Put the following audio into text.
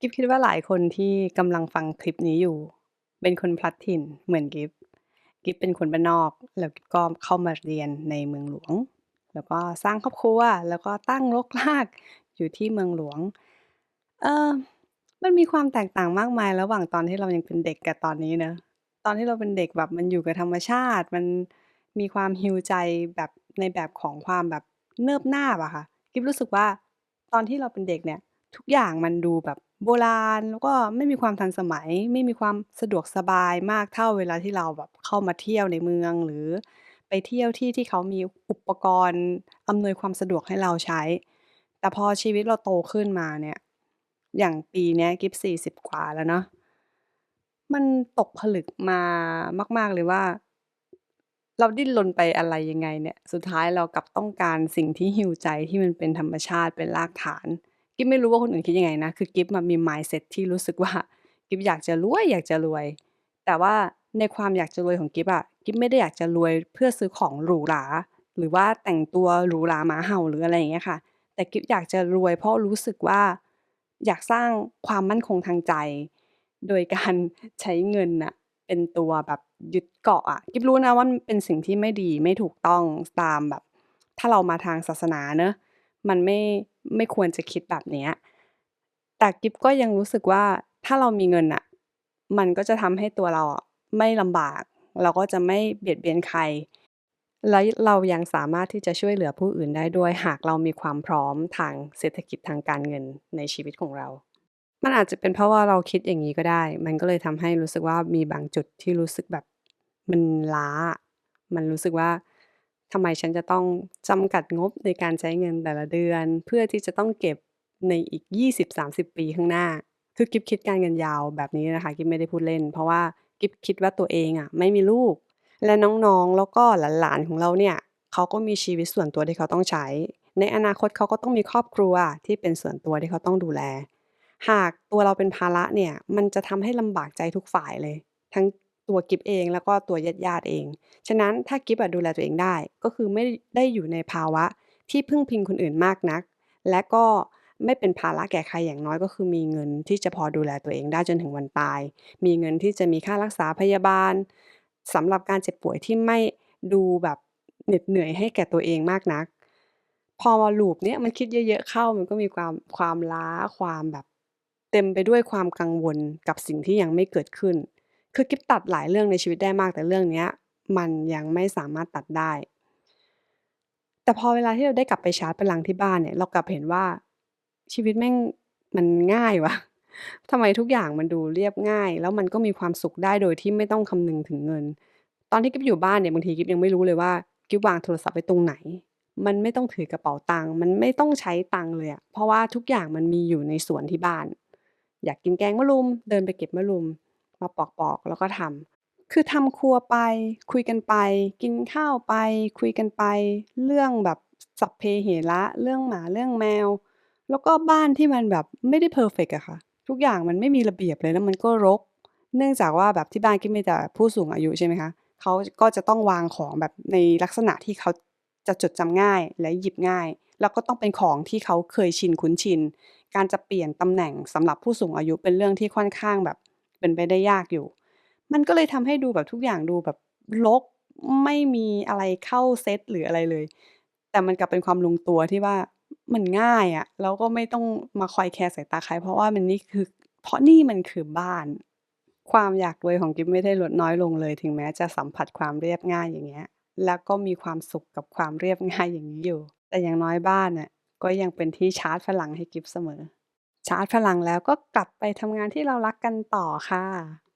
กิฟคิดว่าหลายคนที่กำลังฟังคลิปนี้อยู่ เป็นคนพลัดถิ่นเหมือนกิฟกิฟเป็นคนบ้านนอก แล้วกิฟก็เข้ามาเรียนในเมืองหลวง แล้วก็สร้างครอบครัวแล้วก็ตั้งรกรากอยู่ที่เมืองหลวง เออมันมีความแตกต่างมากมาย ระหว่างตอนที่เรายังเป็นเด็กกับตอนนี้เนอะตอนที่เราเป็นเด็กแบบมันอยู่กับธรรมชาติ มันมีความฮีลใจแบบในแบบของความแบบเนิบหนาบอะค่ะกิฟรู้สึกว่าตอนที่เราเป็นเด็กเนี่ย ทุกอย่างมันดูแบบ โบราณ แล้วก็ไม่มีความทันสมัย ไม่มีความสะดวกสบายมากเท่าเวลาที่เราแบบเข้ามาเที่ยวในเมือง หรือไปเที่ยวที่ที่เขามีอุปกรณ์อำนวยความสะดวกให้เราใช้ แต่พอชีวิตเราโตขึ้นมาเนี่ย อย่างปีเนี้ยกิฟ40 กว่าแล้วเนาะ มันตกผลึกมามาก ๆ เลยว่า เราดิ้นรนไปอะไรยังไงเนี่ย สุดท้ายเรากลับต้องการสิ่งที่ฮีลใจที่มันเป็นธรรมชาติเป็นรากฐาน กิฟไม่รู้ว่าคนอื่นคิดยังไงนะ คือกิฟอะมี mindset ที่รู้สึกว่ากิฟอยากจะรวยอยากจะรวย แต่ว่าในความอยากจะรวยของกิฟอะกิฟไม่ได้อยากจะรวยเพื่อซื้อของหรูหราหรือว่าแต่งตัวหรูหราหมาเห่าหรืออะไรอย่างเงี้ยค่ะ แต่กิฟอยากจะรวยเพราะรู้สึกว่าอยากสร้างความมั่นคงทางใจ โดยการใช้เงินน่ะเป็นตัวแบบยึดเกาะอะกิฟรู้นะว่ามันเป็นสิ่งที่ไม่ดีไม่ถูกต้องตามแบบ ถ้าเรามาทางศาสนาเนาะมันไม่ ไม่ควรจะคิดแบบเนี้ยแต่กิฟก็ยังรู้สึกว่าถ้าเรามีเงินน่ะมันก็จะทำให้ตัวเราไม่ลำบาก เราก็จะไม่เบียดเบียนใคร แล้วเรายังสามารถที่จะช่วยเหลือผู้อื่นได้ด้วย หากเรามีความพร้อมทางเศรษฐกิจทางการเงินในชีวิตของเรา มันอาจจะเป็นเพราะว่าเราคิดอย่างงี้ก็ได้ มันก็เลยทำให้รู้สึกว่ามีบางจุดที่รู้สึกแบบมันล้า มันรู้สึกว่า ทำไมฉันจะต้องจำกัดงบในการใช้เงินแต่ละเดือน เพื่อที่จะต้องเก็บในอีก 20-30 ปีข้างหน้า คือกิฟคิดการเงินยาวแบบนี้นะคะกิฟไม่ได้พูดเล่น เพราะว่ากิฟคิดว่าตัวเองอะไม่มีลูก และน้องๆแล้วก็หลานๆของเราเนี่ยเขาก็มีชีวิตส่วนตัวที่เขาต้องใช้ ในอนาคตเขาก็ต้องมีครอบครัวที่เป็นส่วนตัวที่เขาต้องดูแล หากตัวเราเป็นภาระเนี่ยมันจะทำให้ลำบากใจทุกฝ่ายเลย ทั้ง ตัวกิฟเองแล้วก็ตัวญาติๆเอง ฉะนั้นถ้ากิฟดูแลตัวเองได้ ก็คือไม่ได้อยู่ในภาวะที่พึ่งพิงคนอื่นมากนัก และก็ไม่เป็นภาระแก่ใครอย่างน้อยก็คือมีเงินที่จะพอดูแลตัวเองได้จนถึงวันตาย มีเงินที่จะมีค่ารักษาพยาบาลสำหรับการเจ็บป่วยที่ไม่ดูแบบเหน็ดเหนื่อยให้แก่ตัวเองมากนัก พอ loop เนี้ยมันคิดเยอะๆเข้ามันก็มีความความล้าความแบบ เต็มไปด้วยความกังวลกับสิ่งที่ยังไม่เกิดขึ้น คือกิฟตัดหลายเรื่องในชีวิตได้มากแต่เรื่องเนี้ย มันยังไม่สามารถตัดได้ แต่พอเวลาที่เราได้กลับไปชาร์จพลังที่บ้านเนี่ย เรากลับเห็นว่าชีวิตแม่งมันง่ายวะทำไมทุกอย่างมันดูเรียบง่าย แล้วมันก็มีความสุขได้โดยที่ไม่ต้องคำนึงถึงเงิน ตอนที่กิฟอยู่บ้านเนี่ยบางทีกิฟยังไม่รู้เลยว่ากิฟวางโทรศัพท์ไว้ตรงไหน มันไม่ต้องถือกระเป๋าตังค์มันไม่ต้องใช้ตังค์เลยอะเพราะว่าทุกอย่างมันมีอยู่ในสวนที่บ้าน อยากกินแกงมะรุม เดินไปเก็บมะรุม มาปอกๆ แล้วก็ทำคือทำครัวไป คุยกันไป กินข้าวไป คุยกันไป เรื่องแบบสัพเพเหระเรื่องหมาเรื่องแมว แล้วก็บ้านที่มันแบบไม่ได้เพอร์เฟกต์อะค่ะ ทุกอย่างมันไม่มีระเบียบเลยแล้วมันก็รก เนื่องจากว่าแบบที่บ้านกิฟมีแต่ผู้สูงอายุใช่ไหมคะเขาก็จะต้องวางของแบบในลักษณะที่เขาจะจดจำง่ายและหยิบง่าย แล้วก็ต้องเป็นของที่เขาเคยชินคุ้นชิน การจะเปลี่ยนตำแหน่งสำหรับผู้สูงอายุเป็นเรื่องที่ค่อนข้างแบบ เป็นไปได้ยากอยู่ มันก็เลยทำให้ดูแบบทุกอย่างดูแบบรกไม่มีอะไรเข้าเซตหรืออะไรเลย แต่มันกลับเป็นความลงตัวที่ว่ามันง่ายอะแล้วก็ไม่ต้องมาคอยแคร์สายตาใคร เพราะว่ามันนี่คือ เพราะนี่มันคือบ้าน ความอยากรวยของกิฟไม่ได้ลดน้อยลงเลย ถึงแม้จะสัมผัสความเรียบง่ายอย่างเงี้ย แล้วก็มีความสุขกับความเรียบง่ายอย่างงี้อยู่ แต่อย่างน้อยบ้านน่ะก็ยังเป็นที่ชาร์จพลังให้กิฟเสมอ ชาร์จพลังแล้วก็กลับไปทำงานที่เรารักกันต่อค่ะ